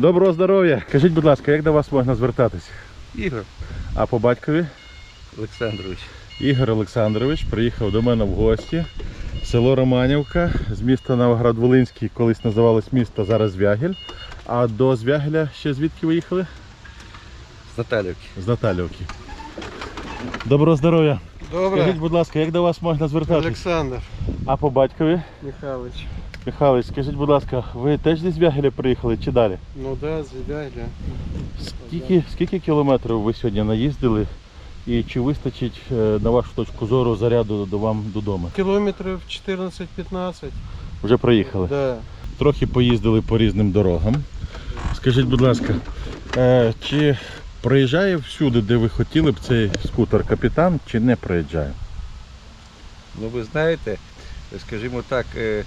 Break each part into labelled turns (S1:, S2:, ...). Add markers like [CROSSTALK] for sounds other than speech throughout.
S1: Доброго здоров'я! Кажіть, будь ласка, як до вас можна звертатись?
S2: Ігор
S1: А по батькові?
S2: Олександрович.
S1: Ігор Олександрович приїхав до мене в гості. Село Романівка з міста Новоград-Волинський, колись називалось місто, зараз Звягель. А до Звягеля ще звідки ви їхали?
S2: З Наталівки.
S1: З Наталівки. Доброго здоров'я!
S3: Добре,
S1: Скажіть, будь ласка, як до вас можна звертатись?
S3: Олександр
S1: А по батькові?
S3: Михайлович.
S1: Михайлович, скажіть, будь ласка, ви теж зі Звягеля приїхали чи далі?
S3: Ну да, звідягля.
S1: Скільки, скільки кілометрів ви сьогодні наїздили? І чи вистачить, е, на вашу точку зору, заряду до вам додому?
S3: Кілометрів 14-15.
S1: Вже проїхали.
S3: Да.
S1: Трохи поїздили по різним дорогам. Скажіть, будь ласка, е, чи проїжджає всюди, де ви хотіли б цей скутер капітан, чи не проїжджає?
S2: Ну ви знаєте, скажімо так, е,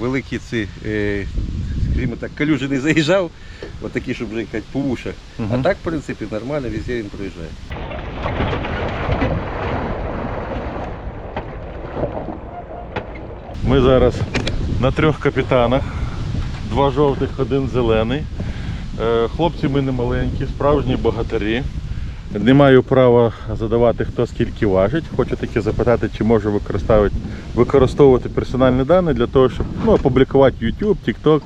S2: великі ці, е, скажімо так, калюжі не заїжджав, отакі, щоб вже по вушах. А так, в принципі, нормально, везде він проїжджає.
S1: Ми зараз на трьох капітанах, два жовтих, один зелений. Е, Хлопці ми не маленькі, справжні богатирі. Не маю права задавати, хто скільки важить. Хочу таки запитати, чи можу використовувати, персональні дані для того, щоб ну, опублікувати YouTube, TikTok.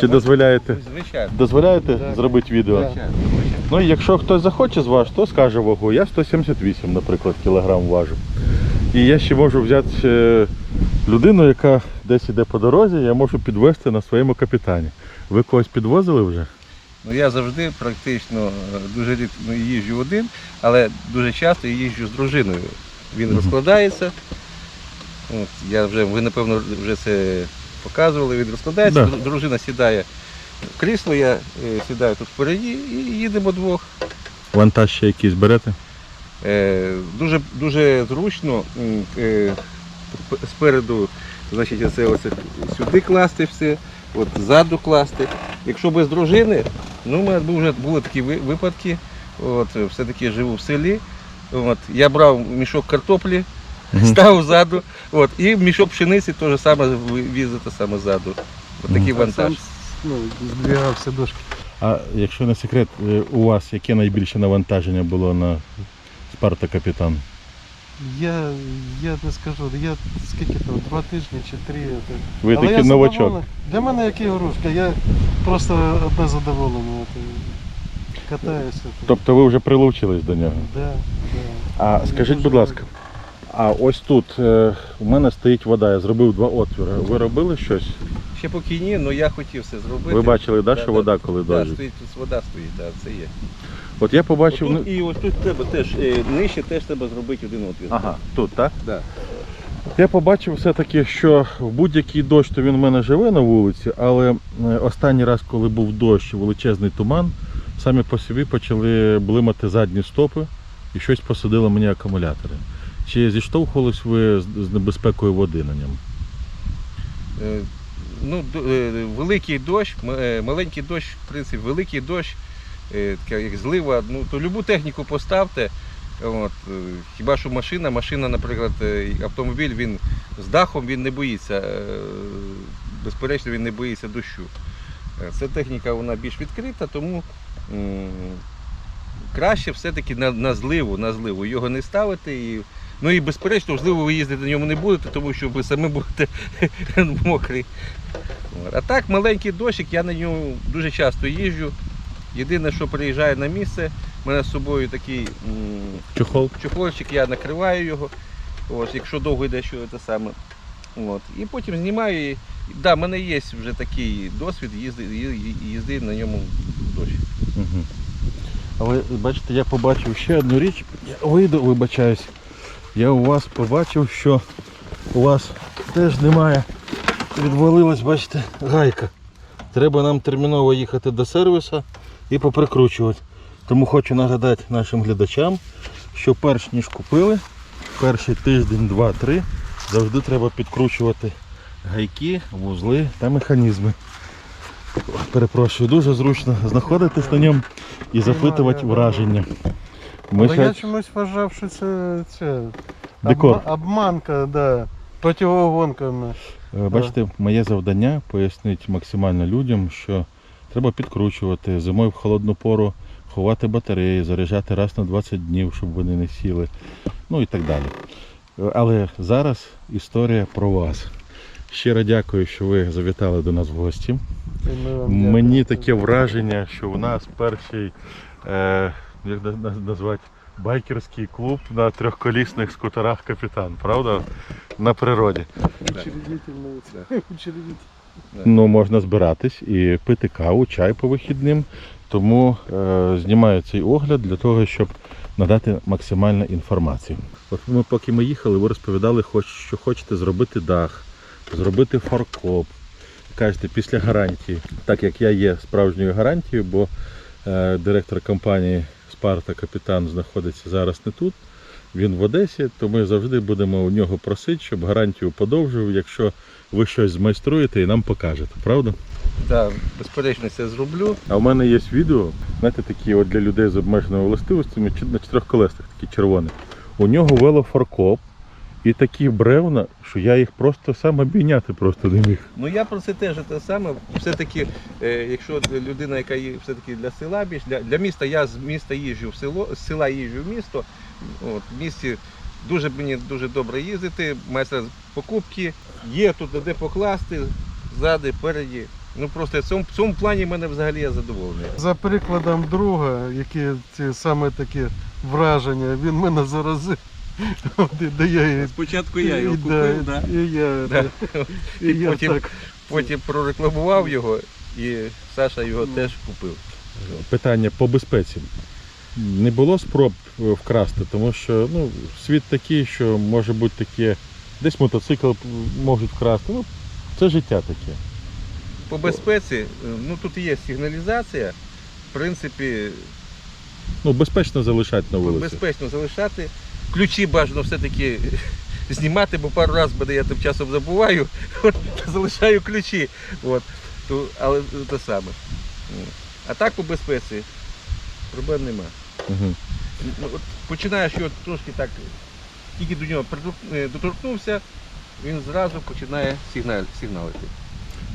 S1: Чи дозволяєте,
S2: Звичайно.
S1: дозволяєте
S3: Так.
S1: зробити відео?
S2: Звичайно.
S1: Ну, і якщо хтось захоче з вас, то скаже вагу. Я 178, наприклад, кілограм важу. І я ще можу взяти е, людину, яка десь іде по дорозі, я можу підвезти на своєму капітані. Ви когось підвозили вже?
S2: Ну я завжди практично е, дуже рідко ну, їжджу один, але дуже часто їжджу з дружиною. Він розкладається. От, я вже, ви напевно вже це показували, він розкладається,
S1: Да.
S2: дружина сідає в крісло, я е, сідаю тут впереді і їдемо двох.
S1: Вантаж ще якийсь берете?
S2: Е, дуже, дуже зручно е, спереду значить, оце, оце сюди класти все, от ззаду класти. Якщо без дружини, ну, у мене вже були такі випадки. От, е, все-таки живу в селі. От, я брав мішок картоплі, ставив ззаду, от, і мішок пшениці теж саме візити саме ззаду. От такий вантаж.
S3: Сам ну, здвигався дошки.
S1: А якщо не секрет, е, у вас яке найбільше навантаження було на Спарта капітан?
S3: Я, я не скажу, я скільки там, два тижні чи три. це.
S1: Ви
S3: Але
S1: такий
S3: я
S1: новачок.
S3: Для мене як ігрушка, я просто одне задоволення. Катаюся.
S1: Тобто ви вже прилучились до нього.
S3: Да, да.
S1: А скажіть, будь ласка, а ось тут е, у мене стоїть вода, я зробив два отвіри. Ви робили щось?
S2: Ще поки ні, але я хотів це зробити.
S1: Ви бачили, да,
S2: Да,
S1: що
S2: да.
S1: вода, коли
S2: Да,
S1: дощ?
S2: стоїть, тут вода стоїть, да, це є.
S1: От я побачив.
S2: Отут,
S1: ну-
S2: і ось тут треба теж, е, нижче теж треба зробити один отвір.
S1: Ага, тут, так?
S2: Да.
S1: Я побачив все-таки, що в будь-який дощ, то він в мене живе на вулиці, але е, останній раз, коли був дощ, величезний туман, самі по собі почали блимати задні стопи і щось посадило мені акумулятори. Чи зіштовхувались ви з з небезпекою води на ньому?
S2: Е, Ну, е, великий дощ, е, маленький дощ, в принципі, великий дощ, е, така як злива, ну, то любу техніку поставте. От, хіба що машина, машина, наприклад, автомобіль, він з дахом він не боїться. Безперечно, він не боїться дощу. Ця техніка вона більш відкрита, тому краще все-таки на, на зливу, на зливу його не ставити. І, ну і безперечно, зливу ви їздити на ньому не будете, тому що ви самі будете [LAUGHS] мокрий. А так, маленький дощик, я на ньому дуже часто їжджу. Єдине, що приїжджає на місце, в мене з собою такий м,
S1: Чохол?
S2: чохольчик, я накриваю його. Ось, якщо довго йде, що це саме. От. І потім знімаю. І, да, в мене є вже такий досвід їзди, їзди на ньому в дощ.
S1: Угу. Але бачите, я побачив ще одну річ. Я вийду, вибачаюсь. Я у вас побачив, що у вас теж немає. Відвалилась, бачите, гайка. Треба нам терміново їхати до сервісу і поприкручувати. Тому хочу нагадати нашим глядачам, що перш ніж купили, перший тиждень, два-три завжди треба підкручувати гайки, вузли та механізми. Перепрошую, дуже зручно знаходитись на ньому і запитувати враження. Ми
S3: Але я чомусь вважав, що це, це
S1: Декор.
S3: обма- обманка, да, противогонками.
S1: Е, Бачите, моє завдання пояснити максимально людям, що треба підкручувати зимою в холодну пору, ховати батареї, заряджати раз на 20 днів, щоб вони не сіли, ну і так далі. Е, Але зараз історія про вас. Щиро дякую, що ви завітали до нас в гості. Мені таке враження, що у нас перший, е, як на- на- назвати, байкерський клуб на трьохколісних скутерах капітан, правда? На природі.
S3: Учредитель.
S1: Ну, можна збиратись і пити каву, чай по вихідним. Тому е, знімаю цей огляд для того, щоб надати максимальну інформацію. От ми, поки ми їхали, ви розповідали, хоч, що хочете зробити дах, зробити фаркоп. Кажете, після гарантії, так як я є справжньою гарантією, бо е, директор компанії Спарта Капітан знаходиться зараз не тут. Він в Одесі, то ми завжди будемо у нього просити, щоб гарантію подовжив, якщо ви щось змайструєте і нам покажете, правда?
S2: Так, безперечно, це зроблю.
S1: А в мене є відео, знаєте, такі от для людей з обмеженими властивостями, на чотирьох колесах, такі червоні. У нього велофаркоп і такі бревна, що я їх просто сам обійняти просто не міг.
S2: Ну я про це теж те саме. Все-таки, е, якщо людина, яка є все-таки для села більш для, для міста, я з міста їжджу в село, з села їжджу в місто. От, в місті дуже мені дуже добре їздити, майстер покупки, є тут де покласти, ззади, переді. Ну просто в цьому, в цьому плані мене взагалі я задоволений.
S3: За прикладом друга, які ці саме такі враження, він мене заразив. Я
S2: Спочатку
S3: да, і я,
S2: Да. [LAUGHS]
S3: да. і,
S2: І
S3: я
S2: потім-
S3: так.
S2: Потім прорекламував його і Саша його теж купив.
S1: Питання по безпеці. Не було спроб е, вкрасти, тому що ну, світ такий, що може бути таке, десь мотоцикл можуть вкрасти. Ну, це життя таке.
S2: По безпеці, е, ну тут є сигналізація. В принципі,
S1: Ну, безпечно залишати на вулиці.
S2: безпечно залишати. Ключі бажано все-таки знімати, бо пару разів мене я тим часом забуваю, от, залишаю ключі. От. То, але те саме. А так по безпеці проблем нема.
S1: Угу.
S2: От починаєш його трошки так, тільки до нього е, доторкнувся, він зразу починає сигнал, сигналити.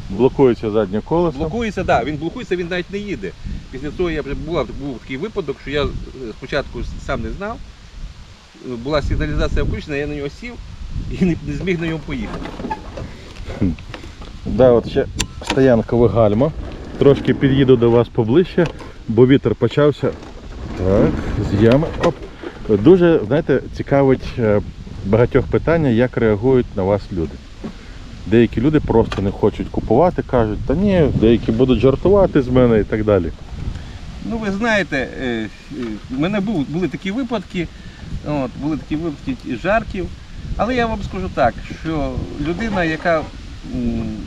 S1: Блокується заднє колесо.
S2: Блокується, так, да, він блокується, він навіть не їде. Після того я вже була, був такий випадок, що я е, спочатку сам не знав. Була сигналізація включена, я на нього сів і не, не зміг на ньому поїхати.
S1: Да, от ще стоянкове гальма. Трошки під'їду до вас поближче, бо вітер почався. Так, з ями. Оп. Дуже, знаєте, цікавить е, багатьох питання, як реагують на вас люди. Деякі люди просто не хочуть купувати, кажуть, та ні, деякі будуть жартувати з мене і так далі.
S2: Ну, ви знаєте, е, е, в мене були такі випадки, от, були такі випадки жартів. Але я вам скажу так, що людина, яка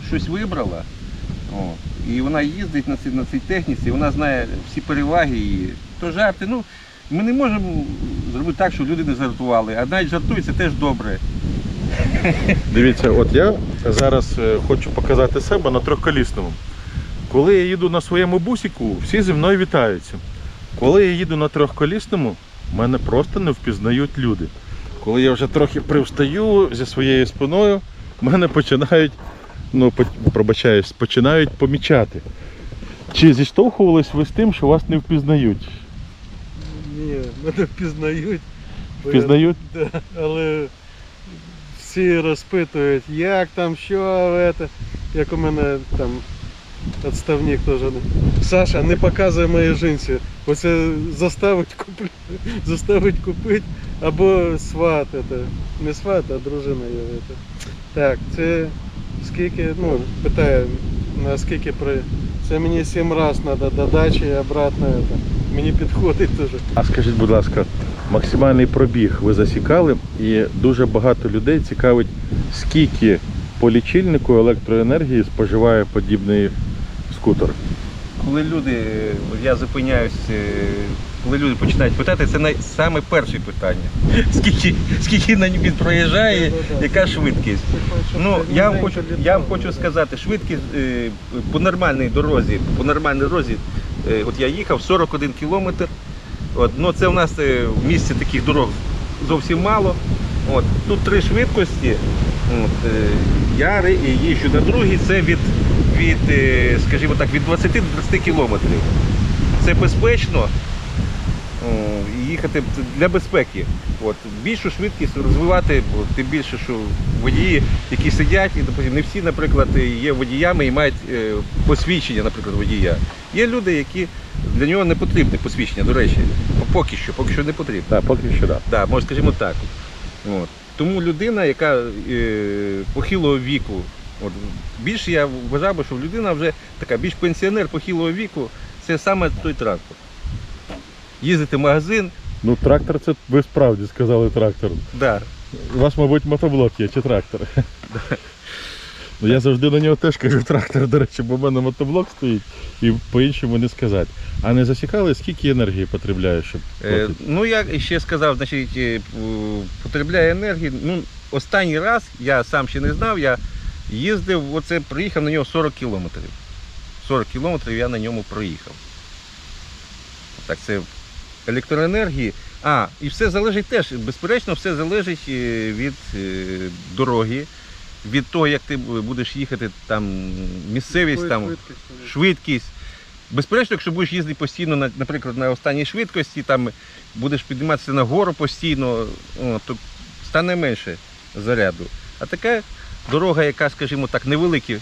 S2: щось вибрала, от, і вона їздить на цій, на цій техніці, вона знає всі переваги, і то жарти. Ну, ми не можемо зробити так, щоб люди не жартували, а навіть жартують, це теж добре.
S1: Дивіться, от я зараз е, хочу показати себе на трьохколісному. Коли я їду на своєму бусіку, всі зі мною вітаються. Коли я їду на трьохколісному, мене просто не впізнають люди. Коли я вже трохи привстаю зі своєю спиною, мене починають, ну, пробачаюсь, починають помічати. Чи зіштовхувались ви з тим, що вас не впізнають?
S3: Ні, мене впізнають. бо я-
S1: Впізнають? [LAUGHS]
S3: Да, але всі розпитують, як там, що, это. як у мене там відставник теж. не- Саша, не показуй мої джинси. Оце заставить купити, [LAUGHS] заставить купити або сват. Это. Не сват, а дружина є. Это. Так, це скільки, ну, питає, на скільки при. Це мені сім разів треба до дачі і обратно. Это. Мені підходить теж.
S1: А скажіть, будь ласка, максимальний пробіг ви засікали, і дуже багато людей цікавить, скільки по лічильнику електроенергії споживає подібний скутер.
S2: коли люди, я зупиняюсь, е, коли люди починають питати, це най, саме перше питання. [LAUGHS] Скільки, скільки на він проїжджає, яка швидкість? Ну, я вам хочу, я вам хочу сказати, швидкість е, по нормальній дорозі, по нормальній дорозі, е, от я їхав 41 кілометр. От, ну, це у нас в місті таких дорог зовсім мало. От, тут три швидкості. От, я їжджу на другій, це від, від, е, скажімо так, від 20 до 30 кілометрів. Це безпечно. Їхати для безпеки. От, більшу швидкість розвивати, бо тим більше, що водії, які сидять, і допустим, не всі, наприклад, є водіями і мають е, посвідчення, наприклад, водія. Є люди, які для нього не потрібне посвідчення, до речі, поки що, поки що не потрібно.
S1: Так, поки що так.
S2: Да, може, скажімо так. От. Тому людина, яка е, похилого віку, от, більше я вважав би, що людина вже така більш пенсіонер похилого віку, це саме той транспорт. Їздити в магазин,
S1: Ну, трактор це ви справді сказали трактор.
S2: да,
S1: У вас, мабуть, мотоблок є чи трактор. Ну, я завжди на нього теж кажу трактор, до речі, бо в мене мотоблок стоїть і по-іншому не сказати. А не засікали, скільки енергії потребляє, щоб
S2: Е,
S1: платити?
S2: ну, я ще сказав, значить, е, п- потребляє енергії. Ну, останній раз я сам ще не знав, я їздив, оце проїхав на нього 40 кілометрів. 40 кілометрів я на ньому проїхав. Так, це електроенергії. А, і все залежить теж, безперечно, все залежить е, від е, дороги, від того, як ти будеш їхати, там місцевість, там швидкість. Безперечно, якщо будеш їздити постійно, на- наприклад, на останній швидкості, там будеш підніматися на гору постійно, то стане менше заряду. А така дорога, яка, скажімо так, невеликі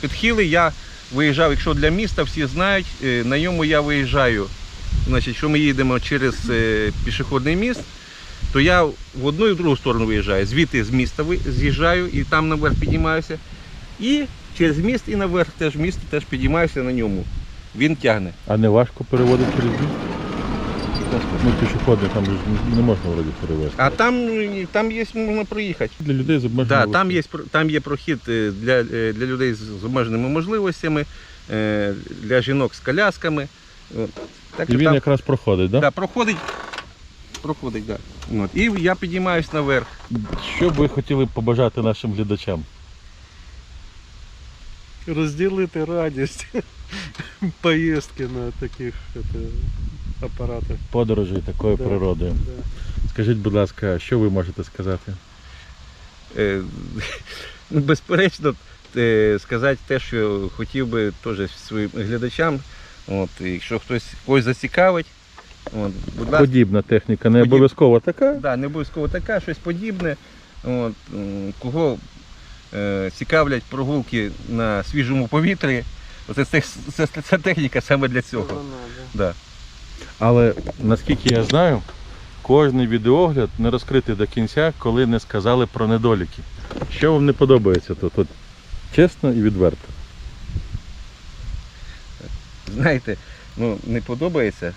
S2: підхили, я виїжджав, якщо для міста всі знають, е, на ньому я виїжджаю. Значить, якщо ми їдемо через е, пішохідний міст, то я в одну і в другу сторону виїжджаю. Звідти з міста з'їжджаю і там наверх піднімаюся. І через міст і наверх теж місто теж підіймаюся на ньому. Він тягне.
S1: А не важко переводити через міст? Ну, пішохідний там же ж не можна вроді перевезти.
S2: А там, там є, можна проїхати.
S1: Для людей з обмеженими
S2: Да, там, є, там є прохід е, для, е, для людей з обмеженими можливостями, е, для жінок з колясками. Так
S1: І він
S2: там,
S1: якраз проходить, так?
S2: да, проходить. Проходить, да. От. І я підіймаюсь наверх.
S1: Що б ви хотіли побажати нашим глядачам?
S3: Розділити радість [LAUGHS] поїздки на таких это, апаратах.
S1: Подорожей такою
S3: Да,
S1: природою.
S3: да.
S1: Скажіть, будь ласка, що ви можете сказати?
S2: Е, ну, безперечно, е, сказати те, що хотів би теж своїм глядачам. От, якщо хтось когось зацікавить, от, будь ласка.
S1: Подібна техніка, не
S2: Подіб-
S1: обов'язково така.
S2: Да, не обов'язково така, щось подібне. От, кого е, цікавлять прогулки на свіжому повітрі, оце це, це, це, техніка саме для цього.
S3: Вона, да.
S1: Але наскільки я знаю, кожний відеогляд не розкритий до кінця, коли не сказали про недоліки. Що вам не подобається тут? От чесно і відверто.
S2: Знаєте, ну не подобається.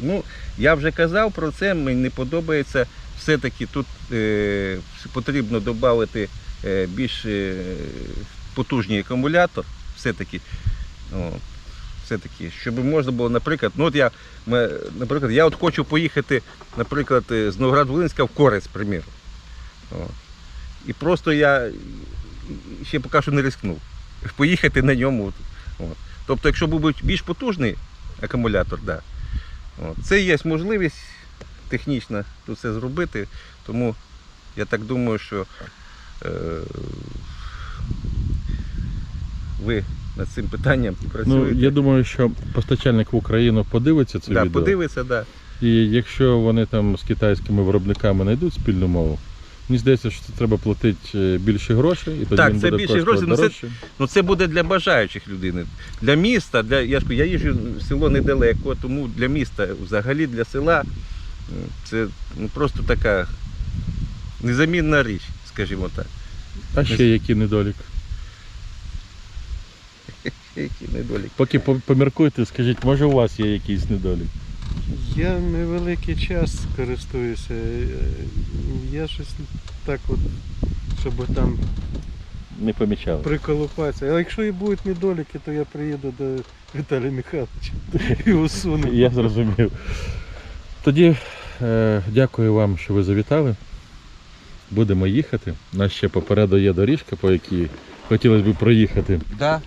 S2: Ну, я вже казав про це, мені не подобається. Все-таки тут е, потрібно додати е, більш е, потужний акумулятор. Все-таки. Все-таки, щоб можна було, наприклад, ну от я, ми, наприклад, я от хочу поїхати, наприклад, е, з Новоград-Волинська в Корець, приміру. І просто я ще поки що не рискнув [LAUGHS] поїхати на ньому. От. Тобто, якщо був більш потужний акумулятор, да, от, це є можливість технічна тут це зробити. Тому я так думаю, що е, ви над цим питанням
S1: Ну, я думаю, що постачальник в Україну подивиться це
S2: да,
S1: відео.
S2: подивиться, да.
S1: І якщо вони там з китайськими виробниками знайдуть спільну мову, мені здається, що це треба платити е, більше грошей, і тоді
S2: Так,
S1: він
S2: це
S1: буде
S2: більше грошей, ну, це-
S1: дорожче.
S2: Ну це буде для бажаючих людини. Для міста, для, я ж кажу, я їжджу в село недалеко, тому для міста, взагалі для села, це ну, просто така незамінна річ, скажімо так.
S1: А ще який недолік?
S2: Який недолік.
S1: Поки поміркуйте, скажіть, може у вас є якийсь недолік?
S3: Я невеликий час користуюся. Я щось так от, щоб там
S1: не помічали.
S3: приколупатися. А якщо і будуть недоліки, то я приїду до Віталія Михайловича і усуну.
S1: Я зрозумів. Тоді е, дякую вам, що ви завітали. Будемо їхати. У нас ще попереду є доріжка, по якій хотілося б проїхати.
S2: Да.